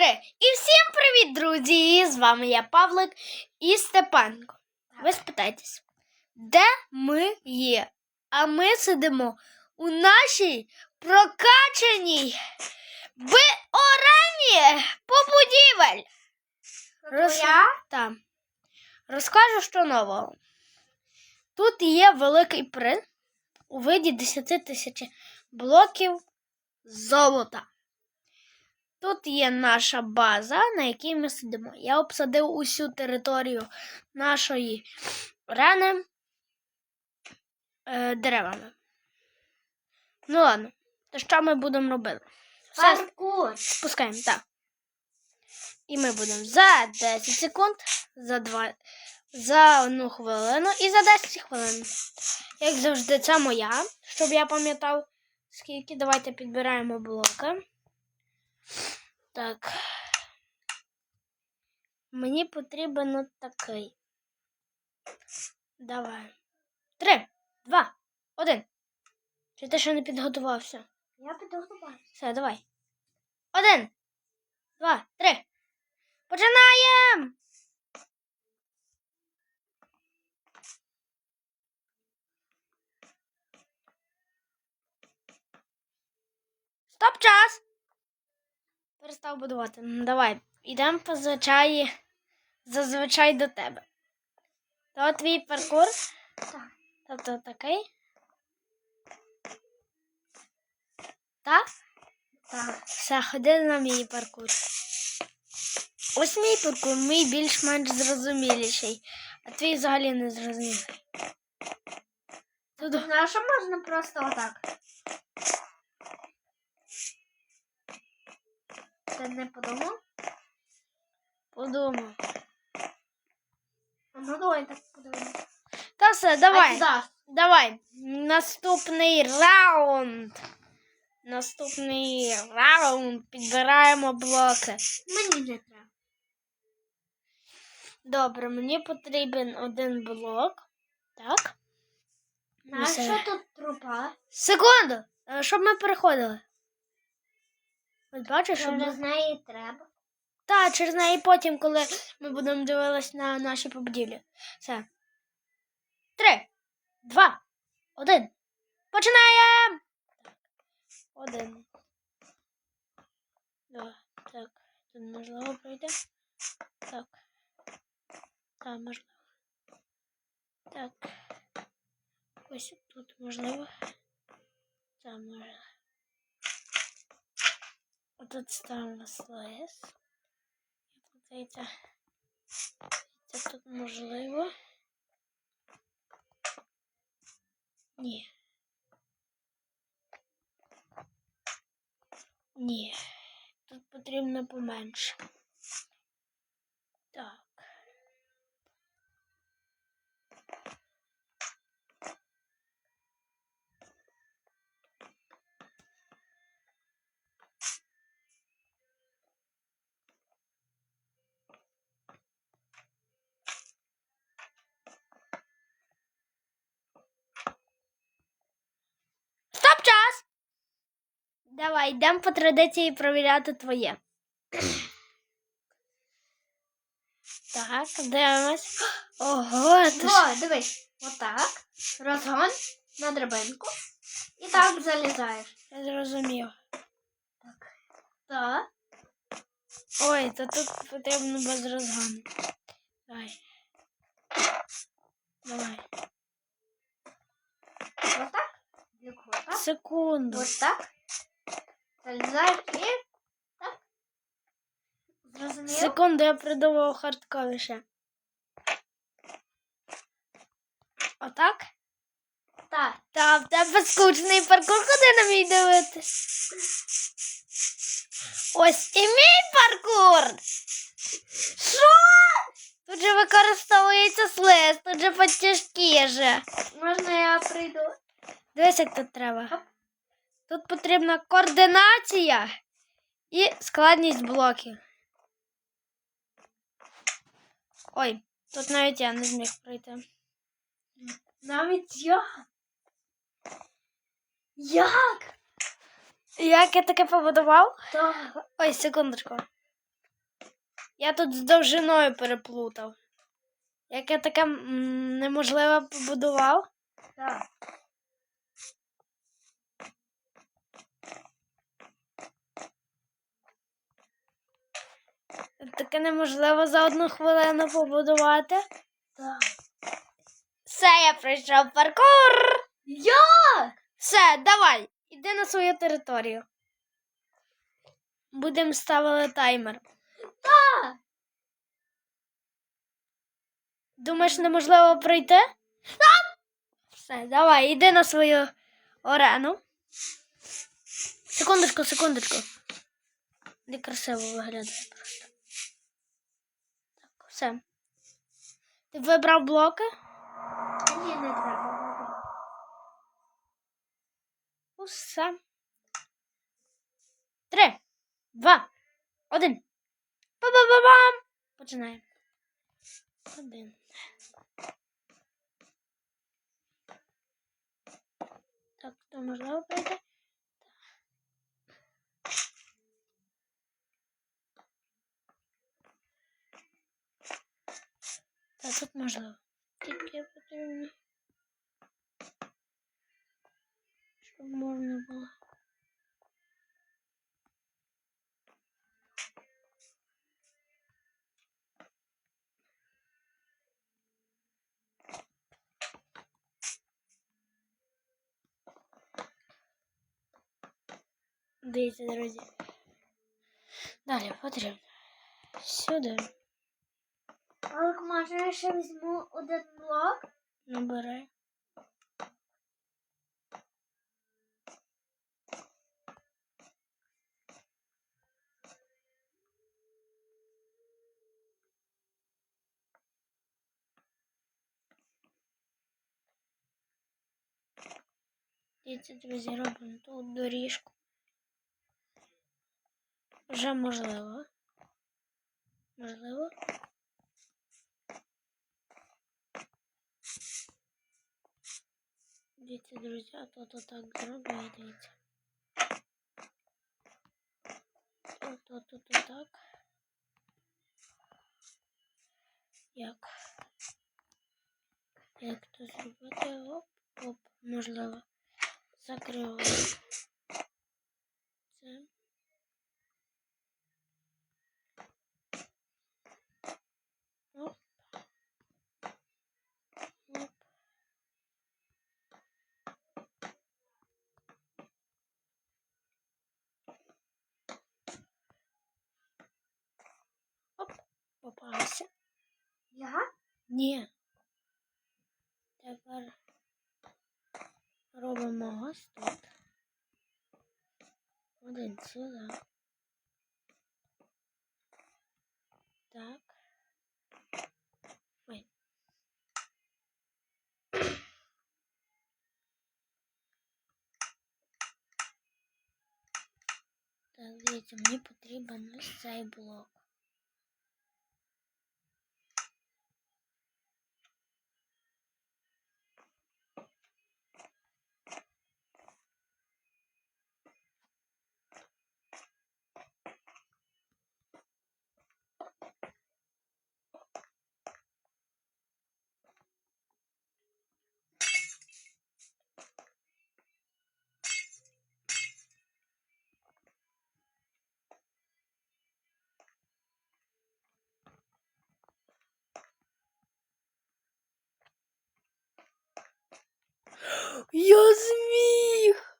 три. І всім привіт, друзі! З вами я Павлик і Степанко. Ви спитаєтесь, де ми є? А ми сидимо у нашій прокачаній орені побудівель. Роз... Та. Розкажу, що нового. Тут є великий приз у виді 10 тисяч блоків золота. Тут є наша база, на якій ми сидимо. Я обсадив усю територію нашої арени е, деревами. Ну ладно, то що ми будемо робити? Все Паркур. спускаємо, так. І ми будемо за 10 секунд, за 2, за 1 хвилину і за 10 хвилин. Як завжди, це моя, щоб я пам'ятав, скільки. Давайте підбираємо блоки. Так. Мені потрібен от такий. Давай. Три, два, один. Чи ти ще не підготувався? Я підготував. Все, давай. Один, два, три. Починаємо! Стоп час! Перестав будувати. Ну, Давай, йдемо зазвичай, зазвичай до тебе. То твій паркур. Тобто такий. Так? Так. Все, ходи на мій паркур. Ось мій паркур, мій більш-менш зрозуміліший, а твій взагалі не зрозумілий. Тут Знаєш, що можна просто отак. Ти не подумав? подумав. Ну давай так подумаємо. Та все, давай. А? Давай. Наступний раунд. Наступний раунд. Підбираємо блоки. Мені не треба. Добре, мені потрібен один блок. Так. На Все. що тут трупа? Секунду! Е, Щоб ми переходили. Ось бачиш, Що ми... з неї треба? Та, через неї потім, коли ми будемо дивитися на наші побудівлі. Все. Три, два, один. Починаємо! Так. Один. Два. Так. Тут можливо пройде. Так. Так, можливо. Так. Ось тут можливо. Так, можливо. Отут ставимо слайс. Здається, це тут можливо. Ні. Ні. Тут потрібно поменше. Так. Стоп час! Давай, йдемо по традиції провіряти твоє. Так, дивимось. Ого, ти ж... О, дивись. Отак. Розгон на драбинку. І так залізаєш. Я зрозумів. Так. Так. Ой, то тут потрібно без розгону. Давай. Давай. Отак. Отак. Секунду. Ось так. Залізаєш і так. Зрозумів? Секунду, я придумав хардковіше. Отак? Так. Та в тебе скучний паркур, ходи на мій дивитись. Ось і мій паркур. Що? Тут же використовується слиз, тут же потяжкіше. Можна я прийду? Дивись, як тут треба. Хоп. Тут потрібна координація і складність блоків. Ой, тут навіть я не зміг пройти. Навіть я. Як? Як я таке побудував? Так. Ой, секундочку. Я тут з довжиною переплутав. Як я таке м, неможливе побудував. Так. Таке неможливо за одну хвилину побудувати. Так. Все, я пройшов паркур. Як? Все, давай, іди на свою територію. Будемо ставити таймер. Так. Думаєш, неможливо пройти? Так. Все, давай, іди на свою арену. Секундочку, секундочку. Не красиво виглядає просто. Все. Ти вибрав блоки? Ні, не треба. Усе. Три, два, один. Па-ба-ба-бам! Починаємо. Один. Так, то можливо пройти? Так, тут можливо. Тільки потрібно. Щоб можна було. Дивіться, друзі. Далі потрібно. Сюди Але може я ще візьму один блок? набирай. Дивіться, друзі, робимо тут доріжку. Вже можливо. Можливо. Дивіться, друзі, а то так зроблю, і дивіться. То то то так. Як? Як то зробити? Оп, оп, можливо. Закриваю. Це. Ні. Тепер робимо ось тут. Один сюди. Так. Ой. Так, дивіться, мені потрібен ось цей блок. Я зміг!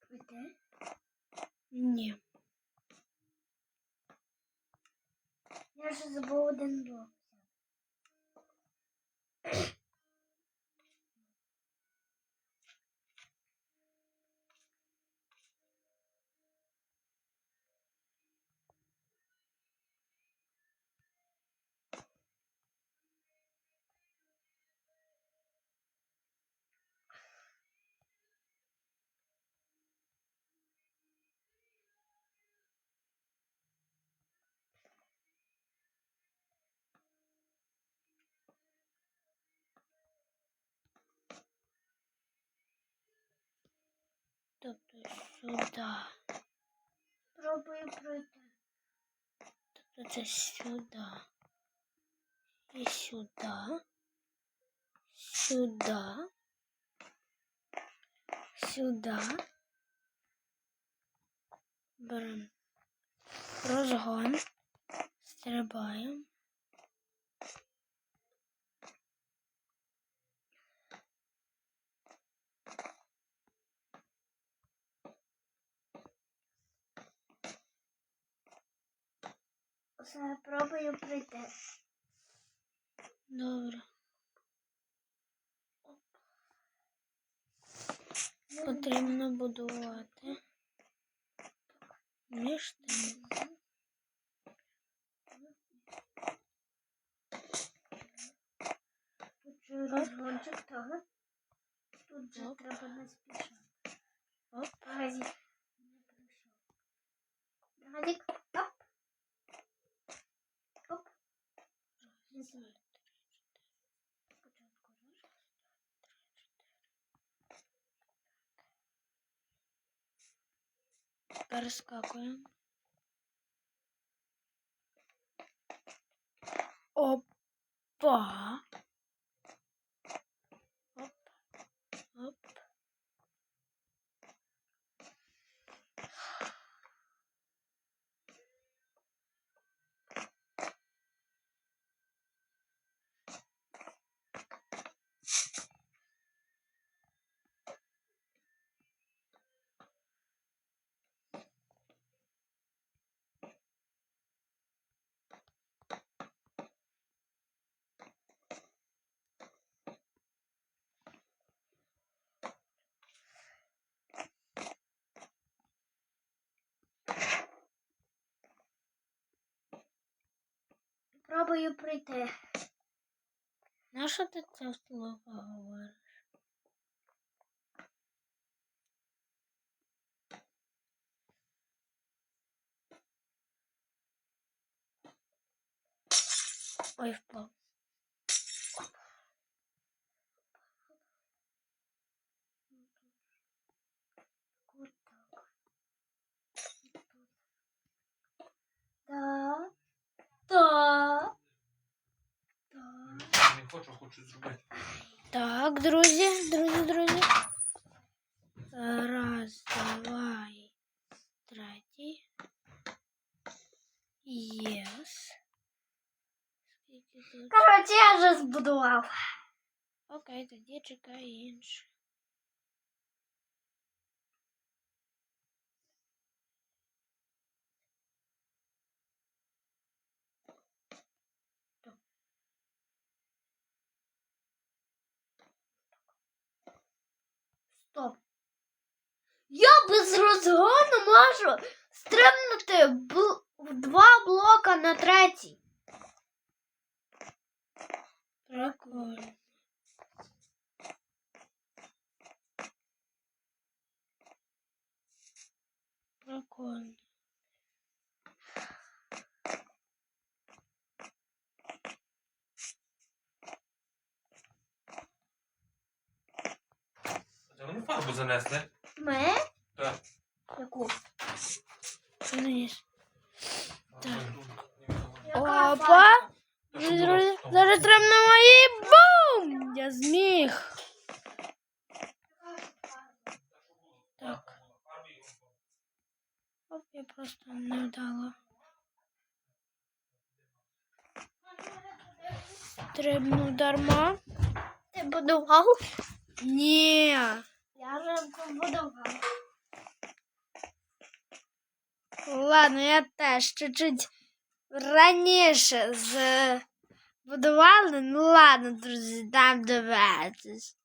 Прийти? Ні. Я вже забув один блок. Тобто сюди. Пробую пройти. Тобто Це сюди. І сюди. Сюди. Сюди. Беремо розгон. Стрибаємо. Пробую прийти. Добре. Потрібно будувати. Між тим. Розгончик, так. Тут же Оп. треба не спішати. Оп. Газик. Газик. Оп. Не знаю. Спочатку раз. Перескакуємо. Опа. Оп. Оп. Пробую прийти. На що ти це слово говориш? Ой, впав. Не хочу, хочу зробити. Так, друзі, друзі, друзі. Раз, два, і третій. Єс. Скільки тут? Короче, я вже збудував. Окей, тоді чекай інше. Стоп. Я без розгону можу стрибнути бл- в два блока на третій. Прикольно. Прикольно. Фарбу занесли. Ми? Так. Яку? Що? Так. Опа! Друзі, друзі, зараз треба на мої бум! Я зміг. Так. Оп, я просто не вдала. Стрибнув дарма. Ти будував? Ні. Я вже побудував. Ладно, я теж чуть-чуть раніше збудували. Ну ладно, друзі, там дивитись.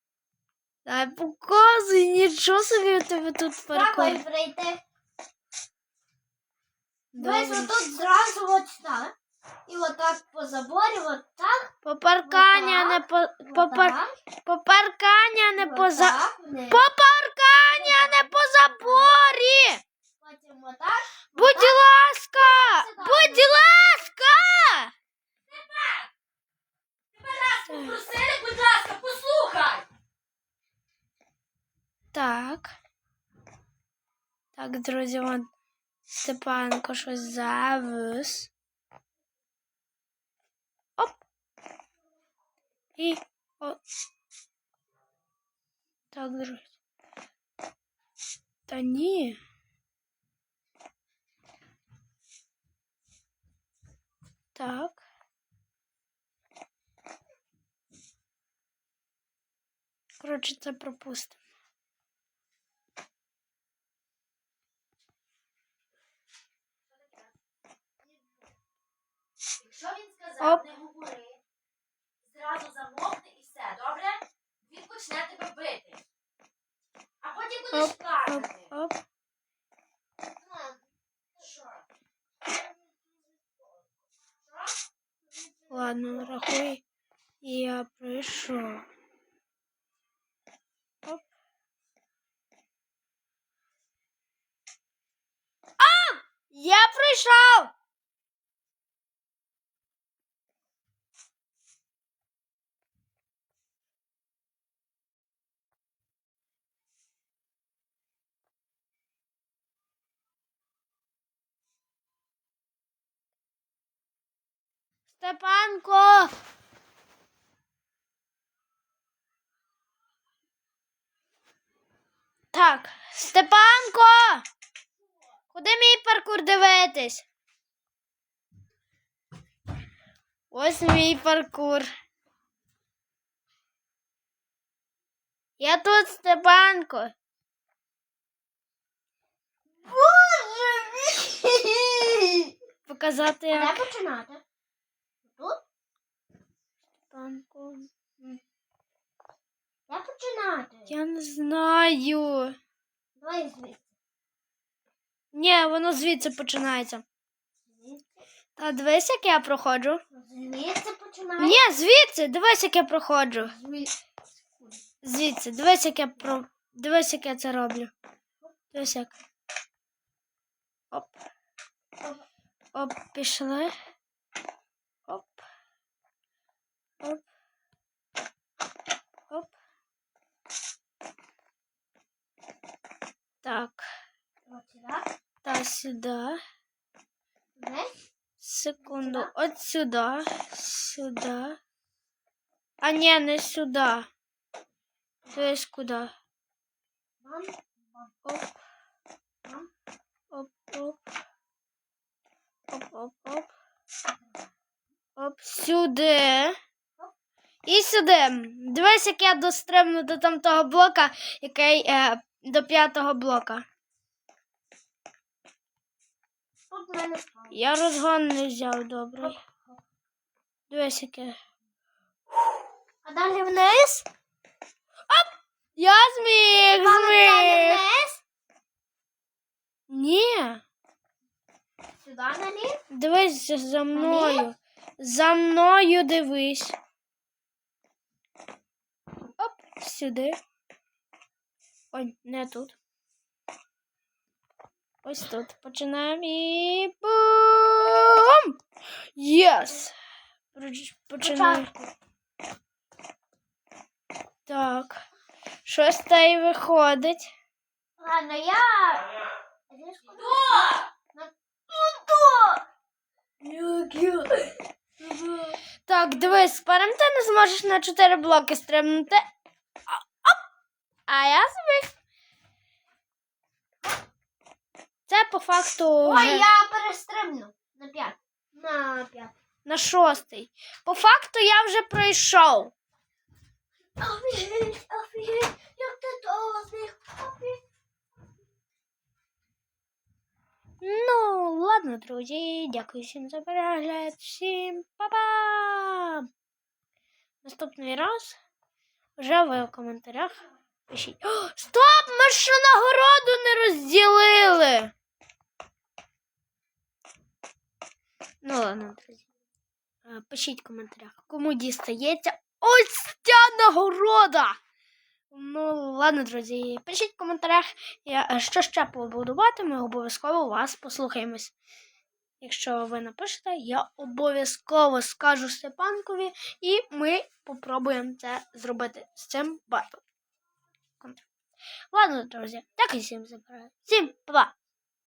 Давай показуй, нічого собі у тебе тут Пробуй паркур. прийти. Добре. отут зразу от так. І отак по заборі, от так. По паркані, а не по, по, пар, по паркані, а не по за... отак. По паркані, а не по заборі! Потім отак. Будь ласка! Будь ласка! Попросили, будь ласка, послухай. Так. Так, друзі, вон Степанко щось завис. І. О. Так, друзі. Та ні. Так. Коротше, це пропустимо. Якщо він сказав, Оп. не говори, Зразу замовкни і все, добре? Він почне тебе бити. А потім будеш Оп, Оп, плакати. оп. Мам, що? Ладно, рахуй. Я прийшов. Оп. А! Я прийшов! Степанко! Так, Степанко! Куди мій паркур дивитись? Ось мій паркур. Я тут, Степанко. Боже мій! Показати як починати? Тут? Степанко. Де починати? Я не знаю. Давай звідси. Ні, воно звідси починається. Та дивись, як я проходжу. Звідси починати? Ні, звідси, дивись, як я проходжу. Звідси. Звідси, дивись, як я про. Дивись, як я це роблю. Дивись як. Оп. Оп, пішли. Оп. Оп. Оп. Так. От сюди. Та сюди. Десь. Секунду. От сюди. Сюди. А ні, не сюди. Дивись куди. Бам. Оп. Бам. Оп, оп. Оп, оп, оп. Оп, сюди. І сюди. Дивись, як я достримну до там того блока, який е, до п'ятого блока. Тут мене. Я розгон не взяв добрий. Дивись, яке. А далі вниз? Я зміг, Мама, далі зміг. вниз? Ні. Сюди наліз? Дивись за мною. За мною дивись. Сюди. Ой, не тут. Ось тут. Починаємо і бум! Єс! Поч- Починаємо. Так. Щось та й виходить. Ладно, я... Так, дивись, з паром ти не зможеш на 4 блоки стрибнути. А, я зміг. Це по факту Ой, вже я перестрибну. На п'ять. На п'ять. на шостий. По факту я вже пройшов. Офігеть, офігеть, як ти зміг. Ну, ладно, друзі, дякую всім за перегляд. Всім па-па! Наступний раз вже ви в коментарях стоп! Ми ще нагороду не розділили. Ну ладно, друзі. Е, Пишіть в коментарях, кому дістається ось ця нагорода. Ну, ладно, друзі, пишіть в коментарях, я, е, що ще побудувати, ми обов'язково вас послухаємось. Якщо ви напишете, я обов'язково скажу Степанкові, і ми попробуємо це зробити з цим батл. Ладно, друзі, так всім всем забираю. Всім па-па!